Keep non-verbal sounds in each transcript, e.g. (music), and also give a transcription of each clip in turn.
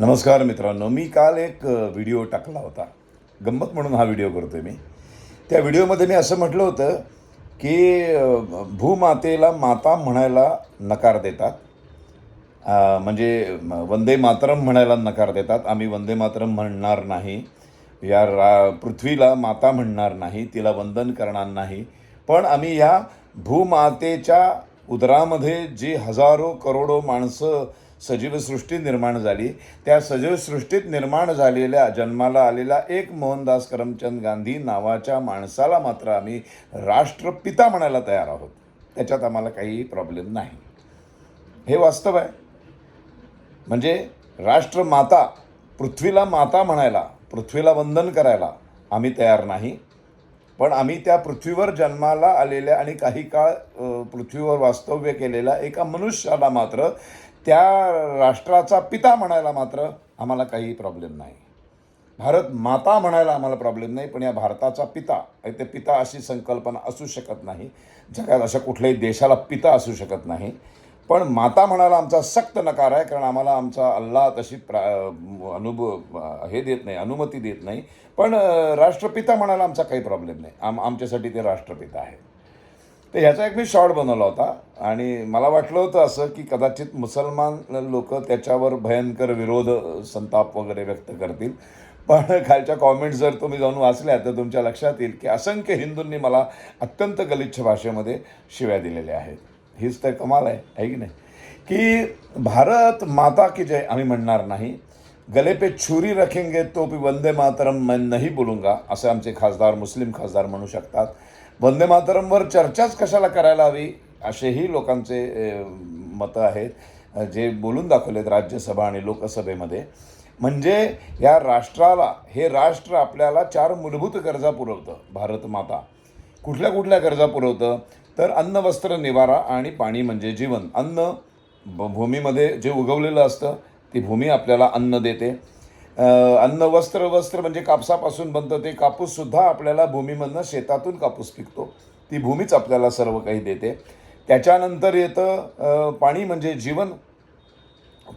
नमस्कार मित्रांनो मी काल एक व्हिडिओ टाकला होता. गंमत म्हणून हा व्हिडिओ करतो आहे मी. त्या व्हिडिओमध्ये मी असं म्हटलं होतं की भूमातेला माता म्हणायला नकार देतात. म्हणजे वंदे मातरम म्हणायला नकार देतात. आम्ही वंदे मातरम म्हणणार नाही. या रा पृथ्वीला माता म्हणणार नाही. तिला वंदन करणार नाही. पण आम्ही ह्या भूमातेच्या उदरामध्ये जी हजारो करोडो माणसं सजीवसृष्टी निर्माण झाली. त्या सजीवसृष्टीत निर्माण झालेल्या जन्माला आलेला एक मोहनदास करमचंद गांधी नावाच्या माणसाला मात्र आम्ही राष्ट्रपिता म्हणायला तयार आहोत. त्याच्यात आम्हाला काही प्रॉब्लेम नाही. हे वास्तव आहे. म्हणजे राष्ट्रमाता पृथ्वीला माता म्हणायला पृथ्वीला वंदन करायला आम्ही तयार नाही. पण आम्ही त्या पृथ्वीवर जन्माला आलेल्या आणि काही काळ पृथ्वीवर वास्तव्य केलेल्या एका मनुष्याला मात्र त्या राष्ट्राचा पिता म्हणायला मात्र आम्हाला काही प्रॉब्लेम नाही. भारत माता म्हणायला आम्हाला प्रॉब्लेम नाही पण या भारताचा पिता ते पिता अशी संकल्पना असू शकत नाही. जगात अशा कुठल्याही देशाला पिता असू शकत नाही. पण माता म्हणायला आमचा सक्त नकार आहे कारण आम्हाला आमचा अल्लाह तशी प्रा अनुभव हे देत नाही अनुमती देत नाही. पण राष्ट्रपिता म्हणायला आमचा काही प्रॉब्लेम नाही. आम आमच्यासाठी ते राष्ट्रपिता आहे. तर ह्याचा एक मी शॉर्ट बनवला होता. आणि मला वाटलं होतं असं की कदाचित मुसलमान लोक त्याच्यावर भयंकर विरोध संताप वगैरे व्यक्त करतील. पण खालच्या कॉमेंट्स जर तुम्ही जाऊन वाचल्या तर तुमच्या लक्षात येईल की असंख्य हिंदूंनी मला अत्यंत गलिच्छ भाषेमध्ये शिव्या दिलेल्या आहेत. हीच तर कमाल आहे आहे की नाही? की भारत माता की जय आम्ही म्हणणार नाही. गले पे छुरी रखेंगे तो भी वंदे मातरम मैं नाही बोलूंगा असे आमचे खासदार मुस्लिम खासदार म्हणू शकतात. वंदे मातरमवर चर्चाच कशाला करायला हवी असेही लोकांचे मतं आहेत जे बोलून दाखवलेत राज्यसभा आणि लोकसभेमध्ये. म्हणजे या राष्ट्राला हे राष्ट्र आपल्याला चार मूलभूत गरजा पुरवतं भारत माता. कुठल्या कुठल्या गरजा पुरवतं? तर अन्न वस्त्र निवारा आणि पाणी म्हणजे जीवन. अन्न ब- भूमीमध्ये जे उगवलेलं असतं ती भूमी आपल्याला अन्न देते. अन्न वस्त्र वस्त्र म्हणजे कापसापासून बनतं ते कापूससुद्धा आपल्याला भूमीमधनं शेतातून कापूस पिकतो. ती भूमीच आपल्याला सर्व काही देते. त्याच्यानंतर येतं पाणी म्हणजे जीवन.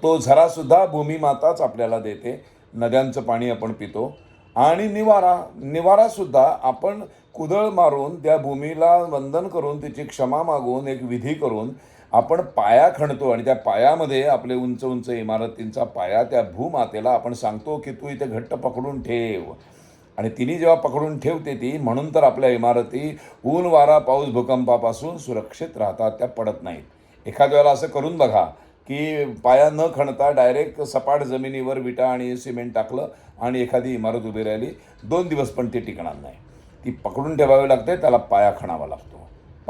तो झरासुद्धा भूमीमाताच आपल्याला देते. नद्यांचं पाणी आपण पितो. आणि निवारा निवारासुद्धा आपण कुदळ मारून त्या भूमीला वंदन करून तिची क्षमा मागून एक विधी करून आपण पाया खणतो आणि त्या पायामध्ये आपले उंच उंच इमारतींचा पाया त्या भूमातेला आपण सांगतो की तू इथे घट्ट पकडून ठेव. आणि तिने जेव्हा पकडून ठेवते ती म्हणून तर आपल्या इमारती ऊन वारा पाऊस भूकंपापासून सुरक्षित राहतात त्या पडत नाहीत. एखाद्या वेळेला असं करून बघा की पाया न खणता डायरेक्ट सपाट जमिनीवर विटा आणि सिमेंट टाकलं आणि एखादी इमारत उभी राहिली दोन दिवस पण ती टिकणार नाही. ती पकडून ठेवावी लागते त्याला पाया खणावा लागतो.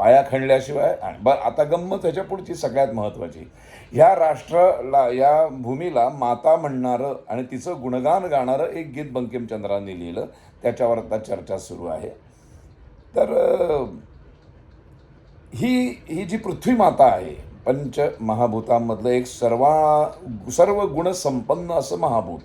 पाया खणल्याशिवाय बरं आता गंमत ह्याच्या पुढची सगळ्यात महत्त्वाची. ह्या राष्ट्राला या भूमीला माता म्हणणारं आणि तिचं गुणगान गाणारं एक गीत बंकिमचंद्रांनी लिहिलं. त्याच्यावर आता चर्चा सुरू आहे. तर ही ही जी पृथ्वी माता आहे पंच महाभूतांमधलं एक सर्वा सर्व गुणसंपन्न असं महाभूत.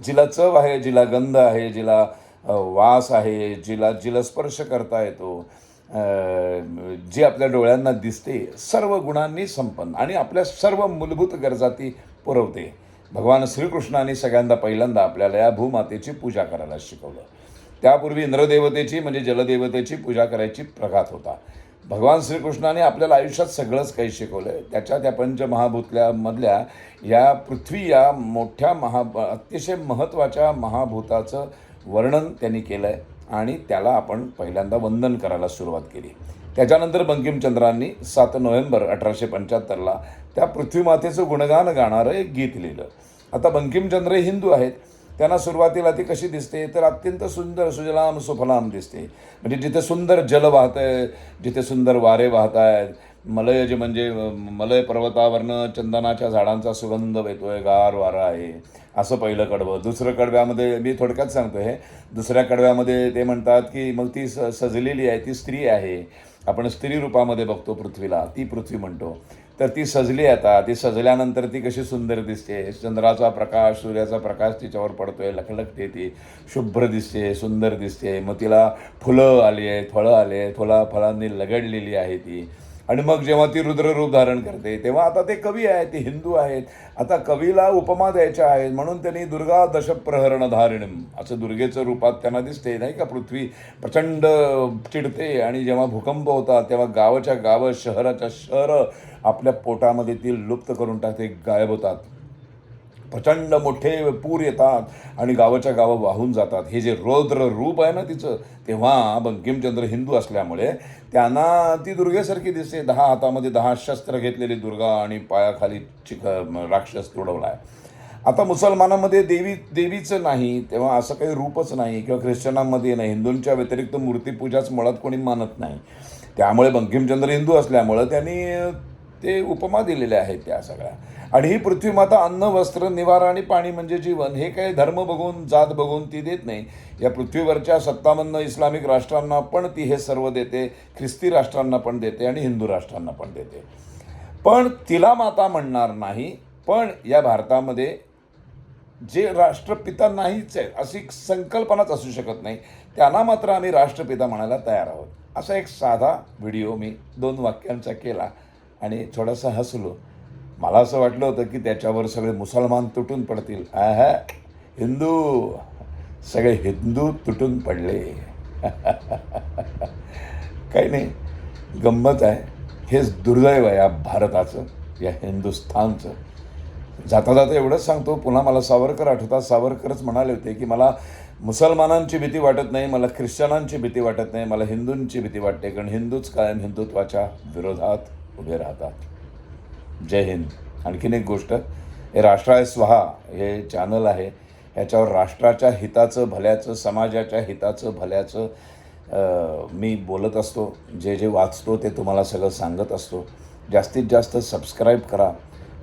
जिला चव आहे जिला गंध आहे जिला वास आहे जिला जिला स्पर्श करता येतो. जी आपल्या डोळ्यांना दिसते सर्व गुणांनी संपन्न आणि आपल्या सर्व मूलभूत गरजा ती पुरवते. भगवान श्रीकृष्णाने सगळ्यांदा पहिल्यांदा आपल्याला या भूमातेची पूजा करायला शिकवलं. त्यापूर्वी इंद्रदेवतेची म्हणजे जलदेवतेची पूजा करायची प्रघात होता. भगवान श्रीकृष्णाने आपल्याला आयुष्यात सगळंच काही शिकवलं आहे त्याच्या त्या पंचमहाभूतल्यामधल्या या पृथ्वी या मोठ्या महा अतिशय महत्त्वाच्या महाभूताचं वर्णन त्यांनी केलं आहे आणि त्याला आपण पहिल्यांदा वंदन करायला सुरुवात केली. त्याच्यानंतर बंकिमचंद्रांनी सात नोव्हेंबर अठराशे पंच्याहत्तरला त्या पृथ्वीमातेचं गुणगान गाणारं एक गीत लिहिलं. आता बंकिमचंद्र हे हिंदू आहेत. त्यांना सुरुवातीला ती कशी दिसते? तर अत्यंत सुंदर सुजलाम सुफलाम दिसते. म्हणजे जिथे सुंदर जल वाहत आहे जिथे सुंदर वारे वाहत आहेत मलय जे म्हणजे मलय पर्वतावरनं चंदनाच्या झाडांचा सुगंध येतोय गार वारा आहे. असं पहिलं कडवं. दुसरं कडव्यामध्ये मी थोडक्यात सांगतो हे दुसऱ्या कडव्यामध्ये ते म्हणतात की मग ती स सजलेली आहे ती स्त्री आहे. आपण स्त्री रूपामध्ये बघतो पृथ्वीला ती पृथ्वी म्हणतो. तर ती सजली आता. ती सजल्यानंतर ती कशी सुंदर दिसते. चंद्राचा प्रकाश सूर्याचा प्रकाश तिच्यावर पडतोय लखलखते ती. शुभ्र दिसते सुंदर दिसते. मग तिला फुलं आली आहेत फळं आली आहेत फुला फळांनी लगडलेली आहे ती. आणि मग जेव्हा ती रुद्र रूप धारण करते तेव्हा आता ते कवी आहेत ते हिंदू आहेत. आता कवीला उपमा द्यायच्या आहेत म्हणून त्यांनी दुर्गा दशप्रहरण धारिणीम असं दुर्गेचं रूपात त्यांना दिसते नाही का? पृथ्वी प्रचंड चिडते आणि जेव्हा भूकंप होतात तेव्हा गावाच्या गावं शहराच्या शहरं आपल्या पोटामध्ये ती लुप्त करून टाकते गायब होतात. प्रचंड मोठे पूर येतात आणि गावाच्या गावं वाहून जातात. हे जे रौद्र रूप आहे ना तिचं तेव्हा बंकिमचंद्र हिंदू असल्यामुळे त्यांना ती दुर्गेसारखी दिसते. दहा हातामध्ये दहा शस्त्र घेतलेली दुर्गा आणि पायाखाली चिक राक्षस तुडवला आहे आता मुसलमानामध्ये देवी देवीचं नाही तेव्हा असं काही रूपच नाही किंवा ख्रिश्चनांमध्ये नाही. हिंदूंच्या व्यतिरिक्त मूर्तीपूजाच मुळात कोणी मानत नाही. त्यामुळे बंकिमचंद्र हिंदू असल्यामुळं त्यांनी ते उपमा दिलेल्या आहेत त्या सगळ्या. आणि ही पृथ्वी माता अन्न वस्त्र निवारा आणि पाणी म्हणजे जीवन हे काही धर्म बघून जात बघून ती देत नाही. या पृथ्वीवरच्या सत्तावन्न इस्लामिक राष्ट्रांना पण ती हे सर्व देते ख्रिस्ती राष्ट्रांना पण देते आणि हिंदू राष्ट्रांना पण देते. पण तिला माता म्हणणार नाही पण या भारतामध्ये जे राष्ट्रपिता नाहीच आहे अशी संकल्पनाच असू शकत नाही. त्यांना मात्र आम्ही राष्ट्रपिता म्हणायला तयार आहोत. असा एक साधा व्हिडिओ मी दोन वाक्यांचा केला. आणि थोडासा हसलो. मला असं वाटलं होतं की त्याच्यावर सगळे मुसलमान तुटून पडतील. हा हिंदू. सगळे हिंदू तुटून पडले. (laughs) काही नाही. गंमत आहे. हेच दुर्दैव आहे या भारताचं या हिंदुस्थानचं. जाता जाता एवढंच सांगतो. पुन्हा मला सावरकर आठवतात. सावरकरच म्हणाले होते की मला मुसलमानांची भीती वाटत नाही मला ख्रिश्चनांची भीती वाटत नाही मला हिंदूंची भीती वाटते. कारण हिंदूच कायम हिंदुत्वाच्या विरोधात उभे राहतात. जय हिंद. आणखीन एक गोष्ट हे राष्ट्र आहे स्वहा हे चॅनल आहे. ह्याच्यावर राष्ट्राच्या हिताचं भल्याचं समाजाच्या हिताचं भल्याचं मी बोलत असतो. जे जे वाचतो ते तुम्हाला सगळं सांगत असतो. जास्तीत जास्त सबस्क्राईब करा.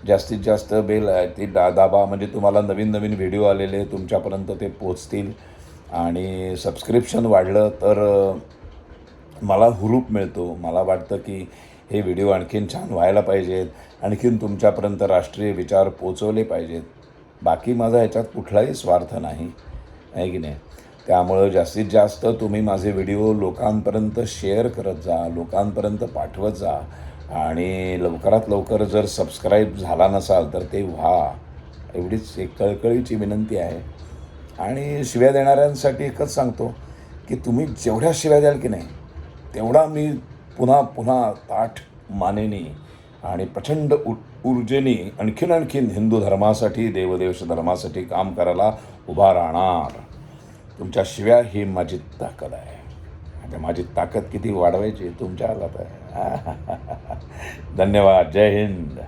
जास्तीत जास्त बेल आहे ती दा दाबा. म्हणजे तुम्हाला नवीन नवीन व्हिडिओ आलेले तुमच्यापर्यंत ते पोचतील आणि सबस्क्रिप्शन वाढलं तर मला हुरूप मिळतो. मला वाटतं की हे व्हिडिओ आणखीन छान व्हायला पाहिजेत आणखीन तुमच्यापर्यंत राष्ट्रीय विचार पोचवले पाहिजेत. बाकी माझा ह्याच्यात कुठलाही स्वार्थ नाही आहे की नाही? त्यामुळं जास्तीत जास्त तुम्ही माझे व्हिडिओ लोकांपर्यंत शेअर करत जा लोकांपर्यंत पाठवत जा. आणि लवकरात लवकर जर सबस्क्राईब झाला नसाल तर ते व्हा. एवढीच एक कळकळीची विनंती आहे. आणि शिव्या देणाऱ्यांसाठी एकच सांगतो की तुम्ही जेवढ्या शिव्या द्याल की नाही तेवढा मी पुन्हा पुन्हा ताठ मानेनी आणि प्रचंड उ ऊर्जेने आणखीन आणखीन हिंदू धर्मासाठी देवदेवश धर्मासाठी काम करायला उभा राहणार. तुमच्या शिव्या ही माझी ताकद आहे. आता माझी ताकद किती वाढवायची तुमच्या हातात आहे? (laughs) धन्यवाद. जय हिंद.